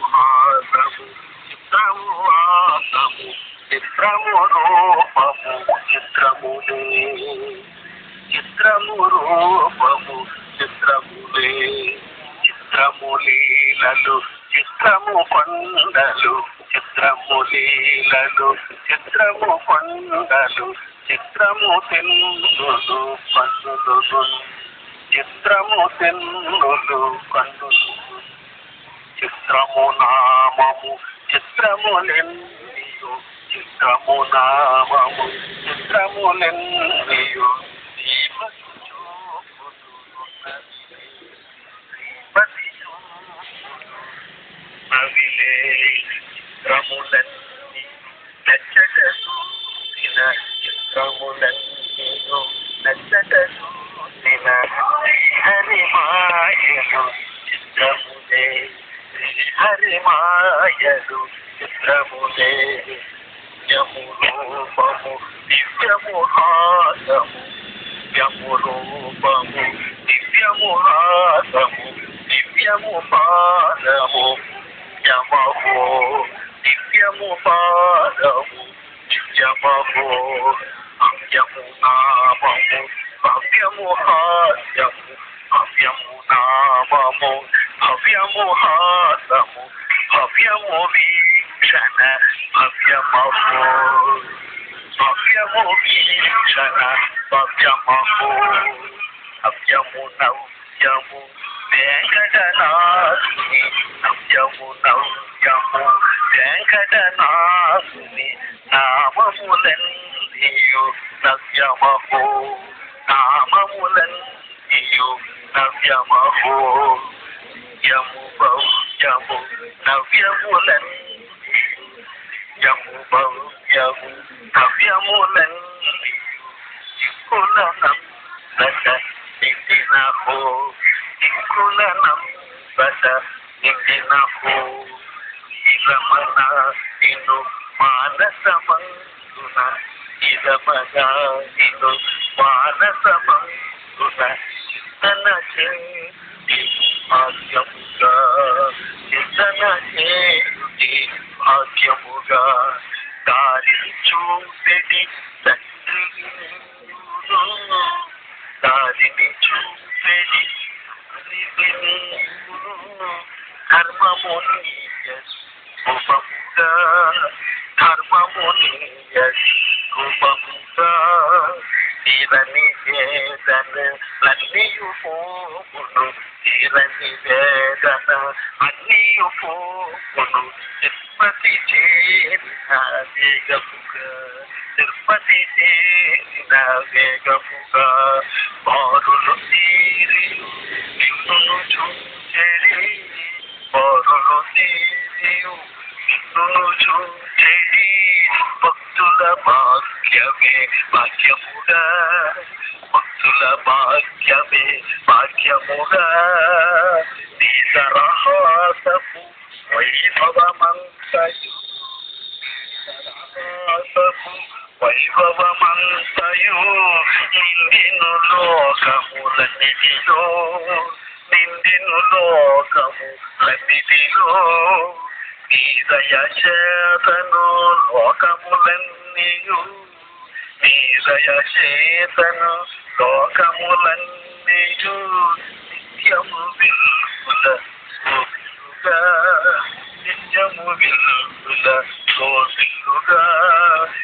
హాసము చిత్రము హాసము చిత్రము రూపము చిత్రములే. చిత్రము రూపము చిత్రములే. చిత్రము లీలలు చిత్రము కొండలు చిత్రము లీలలు చిత్రము కొండలు చిత్రము తెన్నులు కన్నులు చిత్రము తెన్నులు కన్నులు చిత్రము నామము. చిత్రములెన్నియు చిత్రము నామము. చిత్రములెన్నియు శ్రీమతి చూపుతున్నది. శ్రీమతి చిత్రములన్నీ నచ్చట చూసిన చిత్రములన్నీయు నచ్చట చూసిన మాయలు చిత్రములే యము రూపము దివ్యము హాసము దివ్యము రూపము దివ్యము హాసము దివ్యము పాదము యమహో దివ్యము పాదము దివ్యమహో అవ్యము నామము భవ్యము హాస్యము అవ్యము నామము భవ్యము హాసము Mafia movie sana, mafia mafo. Mafia movie sana, mafia mafo. Mafia muna ujamu, denga dana. Mafia muna ujamu, denga dana. Nama mulan iyo, mafia mafo. Nama mulan iyo, mafia mafo. యము భవ్యము నవ్యములన్నీ దిక్కులనం దశ నిండిన హో దిక్కులనం దశ నిండిన హో ఇరమణ నిన్ను మానసమందున ఇరమగా నిన్ను మానసమందున చింతన చేతి భాగ్యముగా భాగ్యముగా దారి చూపెడి తండ్రి నీవును. దారిని చూపెడి తండ్రి నీవును. ధర్మముని రూపముగా ధర్మముని రూపముగా తీరని వేదన లన్నీయు పోగును తీరని వేదన అన్నీయు పోగును తిరుపతి చేరిన వేగముగా తిరుపతి చేరిన వేగముగా బారులు తీరి నిన్ను చూచెడి బారులు తీరియు నిన్ను చూచెడి భక్తుల భాగ్యమే భాగ్యముగా భక్తుల భాగ్యమే సరహాసపు వైభవమంతయు నిండిను లోకములన్నిటిలో నిండిను లోకములన్నిటిలో. నీ దయ లోకములన్నీయు నీ దయ లోకములన్నీయు నిత్యము విల్పుల నిత్యము విల్పుల శోభిల్లుగా నీ